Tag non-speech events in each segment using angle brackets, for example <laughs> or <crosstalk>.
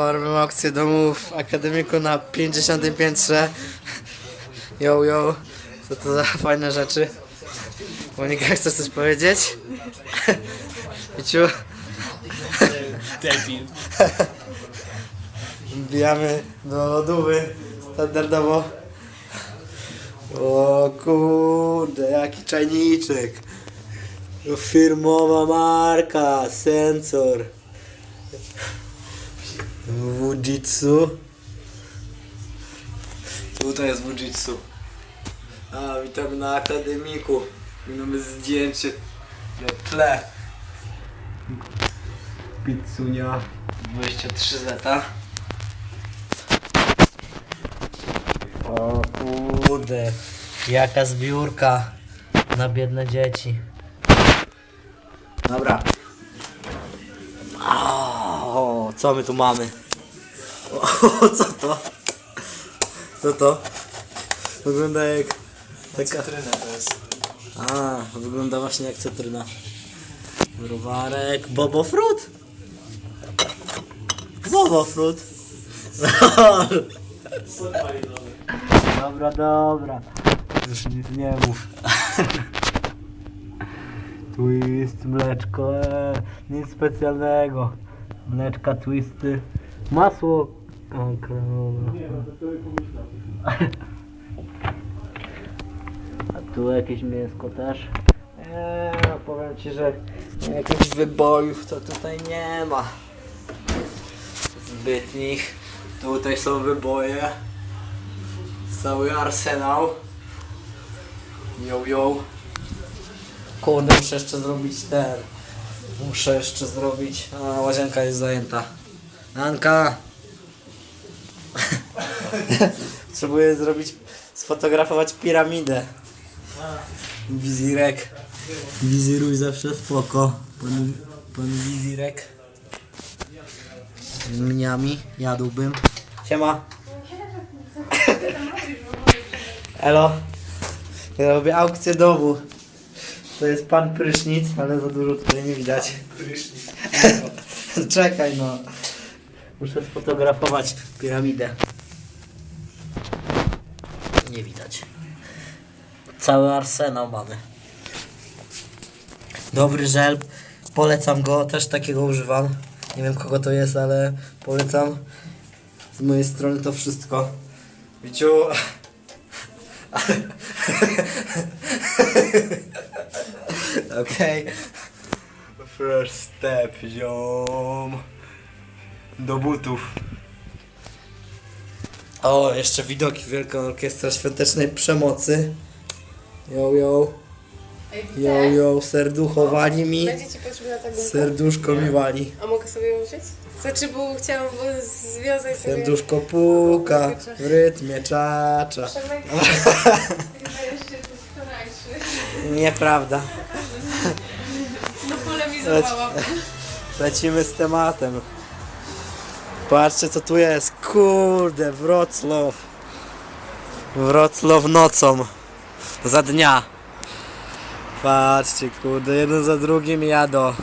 Robimy aukcję domów akademiku na 50 piętrze. Yo, yo. Co to za <laughs> fajne rzeczy? Monika, chcesz coś powiedzieć? <laughs> Wiciu, Debil. <laughs> wbijamy do lodówy standardowo. O kurde, jaki czajniczek. Firmowa marka, sensor. Fujitsu. Tutaj jest Fujitsu. A, witamy na akademiku. Mamy zdjęcie na tle. Pizzunia 23 zeta. O kurde, jaka zbiórka na biedne dzieci. Dobra. O, co my tu mamy? O, <laughs> co to? Co to? Wygląda jak taka... Cytryna to jest. A, wygląda właśnie jak cytryna. Browarek Bobo Fruit. Bobo Fruit. <laughs> Dobra, dobra. Już nic nie mów. <laughs> Twist, mleczko, e, nic specjalnego. Mleczka, twisty, masło. O. A tu jakieś mięsko też. Eee, no powiem ci, że jakichś wybojów to tutaj nie ma. Zbytnich. Tutaj są wyboje. Cały arsenał. Yo, yo. Kurde, muszę jeszcze zrobić ten. Muszę jeszcze zrobić. A, łazienka jest zajęta. Anka! <laughs> Potrzebuję zrobić, sfotografować piramidę. Wizirek. Wiziruj zawsze spoko. Pan, pan Wizirek. Z mniami jadłbym. Siema. <laughs> Elo. Ja robię aukcję domu. To jest pan prysznic, ale za dużo tutaj nie widać. Prysznic. <laughs> Czekaj no. Muszę sfotografować piramidę. Nie widać. Cały arsenał mamy. Dobry żel. Polecam go, też takiego używam. Nie wiem kogo to jest, ale polecam. Z mojej strony to wszystko. Wiciu. <laughs> <laughs> <laughs> Okej. First step, ziom. Do butów. O, jeszcze widoki Wielka Orkiestra Świątecznej Przemocy. Yo, yo. Ej, Yo, widzę. yo, serducho wali mi. Będzie ci potrzebna ta gumka? Serduszko mi wali. A mogę sobie ją wziąć? Znaczy, bo chciałam bo związać sobie... Serduszko puka w rytmie czacza. Przemek, chyba jeszcze wczorajszy. Nieprawda. Polemizowałam. <laughs> Lecimy z tematem. Patrzcie co tu jest. Kurde, Wrocław. Wrocław nocą. Za dnia. Patrzcie, kurde, jeden za drugim jadą.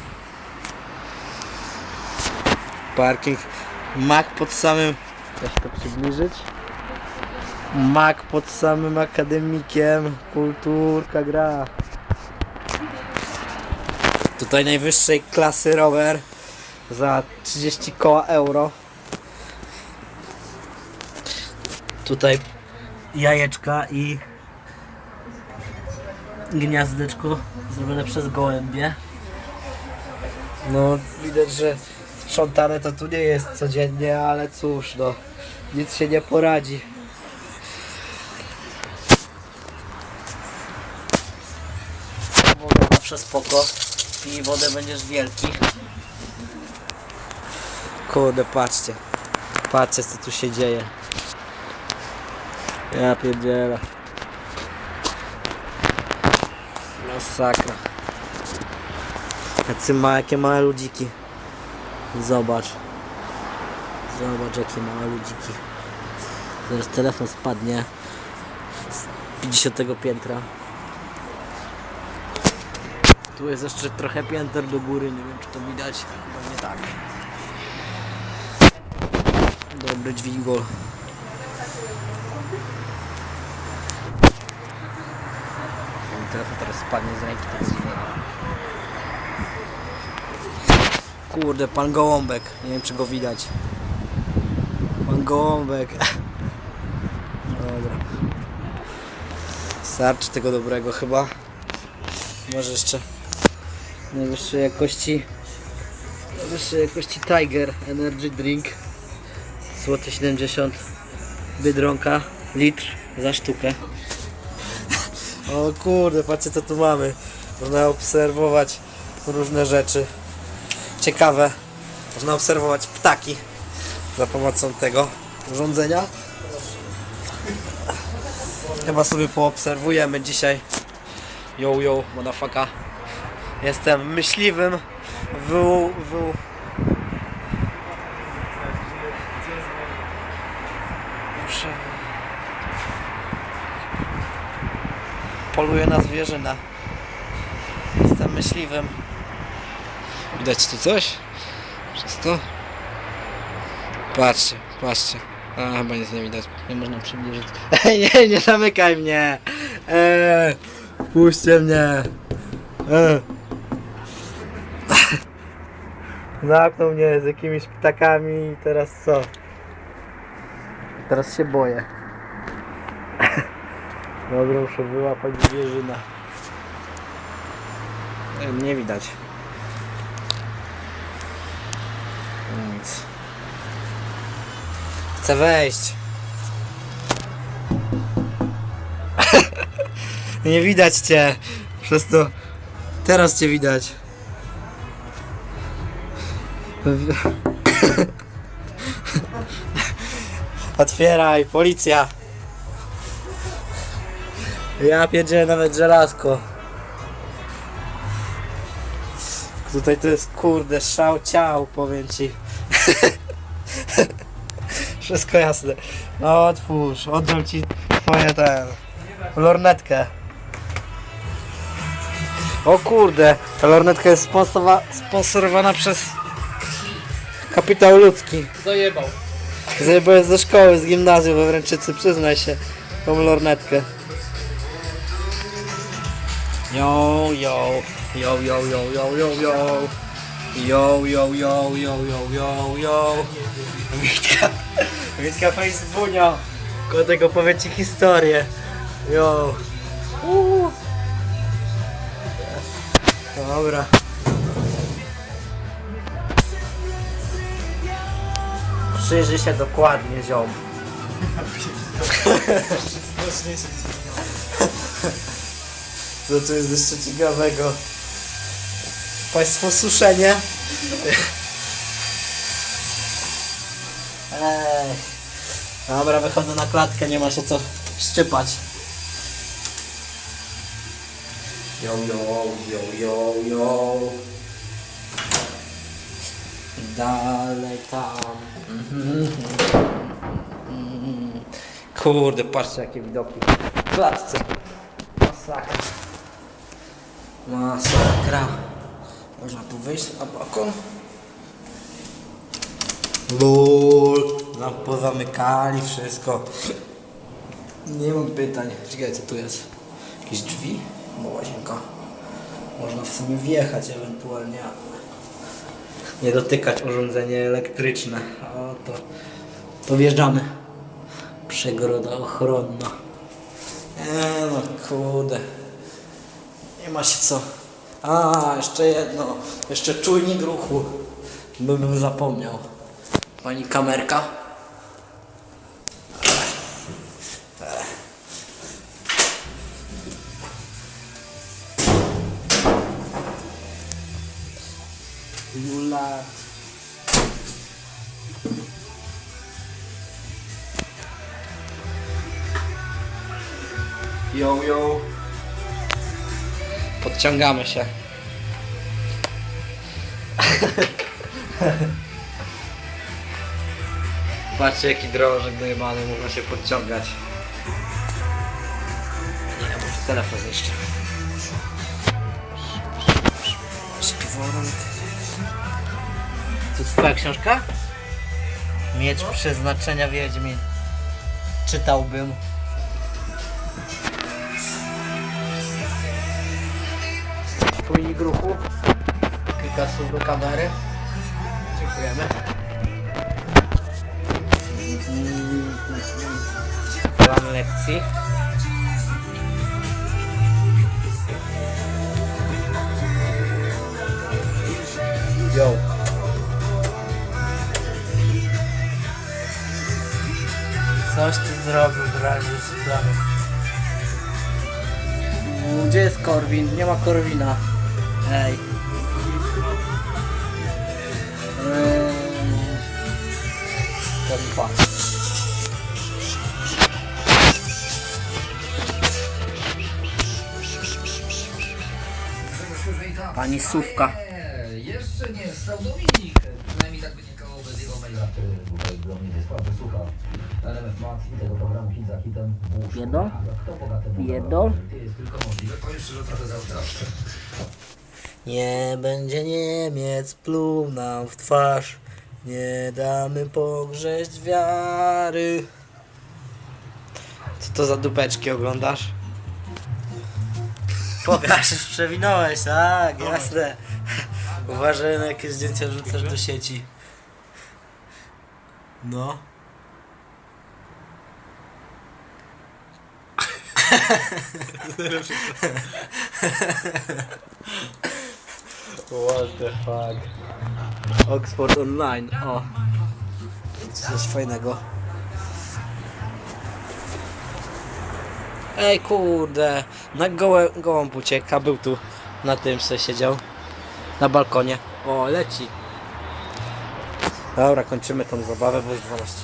Parking. Mak pod samym. Jak to przybliżyć? Mak pod samym akademikiem. Kulturka gra. Tutaj najwyższej klasy rower za 30 koła euro. Tutaj jajeczka i gniazdeczko zrobione przez gołębie. No widać, że sprzątane to tu nie jest codziennie, ale cóż no, nic się nie poradzi. Wodę zawsze spoko. Pij wodę, będziesz wielki. Kurde, patrzcie. Patrzcie, co tu się dzieje. Ja pierdzielę. Masakra. Jacy ma, jakie małe ludziki. Zobacz. Zobacz, jakie małe ludziki. Zaraz telefon spadnie z 50 piętra. Tu jest jeszcze trochę pięter do góry, nie wiem czy to widać. Chyba nie tak. Dobry dźwigol. Mój telefon teraz spadnie z ręki, to źle. Kurde, pan Gołąbek. Nie wiem, czy go widać. Pan Gołąbek. <laughs> Dobra. Starczy tego dobrego chyba. Może jeszcze najwyższej jakości najwyższej jakości Tiger Energy Drink złoty 70 Biedronka litr za sztukę o kurde, patrzcie co tu mamy można obserwować różne rzeczy ciekawe. Można obserwować ptaki za pomocą tego urządzenia. Chyba sobie poobserwujemy dzisiaj. Yo, yo, motherfucker. Jestem myśliwym w, w... Poluję na zwierzynę. Jestem myśliwym. Widać tu coś? Przez to? Patrzcie, patrzcie. A, chyba nic nie widać. Nie można przybliżyć. Ej, <laughs> nie, nie zamykaj mnie! Eee, puśćcie mnie! Eee. Zamknął mnie z jakimiś ptakami i teraz co? Teraz się boję. Dobra, muszę wyłapać zwierzynę. Ej, Nie widać. Nic. Chcę wejść. <laughs> Nie widać cię. Przez to. Teraz cię widać. <laughs> Otwieraj, policja. Ja pierdzielę nawet żelazko. Tutaj to jest kurde szał ciał, powiem ci. <laughs> Wszystko jasne. No otwórz, oddam ci twoje ten lornetkę. O kurde, ta lornetka jest sponsorowa- sponsorowana przez kapitał ludzki. Zajebał. Zajebałeś ze szkoły, z gimnazjum we Wręczycy, przyznaj się, tą lornetkę. Yo, yo, yo, yo, yo, yo, yo, yo. Yo, yo, yo, yo, yo, yo, yo. Witka, Witka Facebooka. Koło tego powie ci historię. Yo. Uuu. Dobra. Przyjrzyj się dokładnie, ziom. Co tu jest jeszcze ciekawego? Państwo suszenie. Ej. Dobra, wychodzę na klatkę, nie ma się co szczypać. Yo, yo, yo, yo, yo. Dalej tam. Kurde, patrzcie jakie widoki. W klatce. Masakra. Masakra. Można tu wyjść na balkon. Lul. Nam pozamykali wszystko. Nie mam pytań. Czekaj, co tu jest? Jakieś drzwi? Bo łazienka. Można w sumie wjechać ewentualnie. Nie dotykać urządzenie elektryczne. O to. To wjeżdżamy. Przegroda ochronna. Eee, no kurde. Nie ma się co. A, jeszcze jedno. Jeszcze czujnik ruchu. Bym zapomniał. Pani kamerka. Jula. Yo, yo. Podciągamy się. <laughs> Patrzcie jaki drążek dojebany, można się podciągać. Nie, muszę telefon zniszczyć. Śpiworum. To twoja książka? Miecz przeznaczenia Wiedźmin. Czytałbym. Czujnik ruchu. Kilka słów do kamery. Dziękujemy. Plan lekcji. Coś ty zrobił w razie z planem. Gdzie jest Korwin? Nie ma Korwina. Ej. Lipa. Pani Sówka. Nie, jeszcze nie, stał Dominik. Przynajmniej tak wynikało bez jego maila. Tutaj do mnie Wiesław wysłucha element mat i tego programu hit za hitem w łóżku. Jedno? Kto Jedno? Ty jest tylko możliwe, powiem szczerze, trochę zaostrzawcze. Nie będzie Niemiec pluł nam w twarz. Nie damy pogrześć wiary. Co to za dupeczki oglądasz? Pokaż, już przewinąłeś, tak, jasne. Uważaj na jakie zdjęcia wrzucasz do sieci. No. <laughs> What the fuck? Oxford Online, o. Coś fajnego. Ej kurde, na gołę, gołąb ucieka, był tu na tym se siedział. Na balkonie. O, leci. Dobra, kończymy tą zabawę, bo już 12.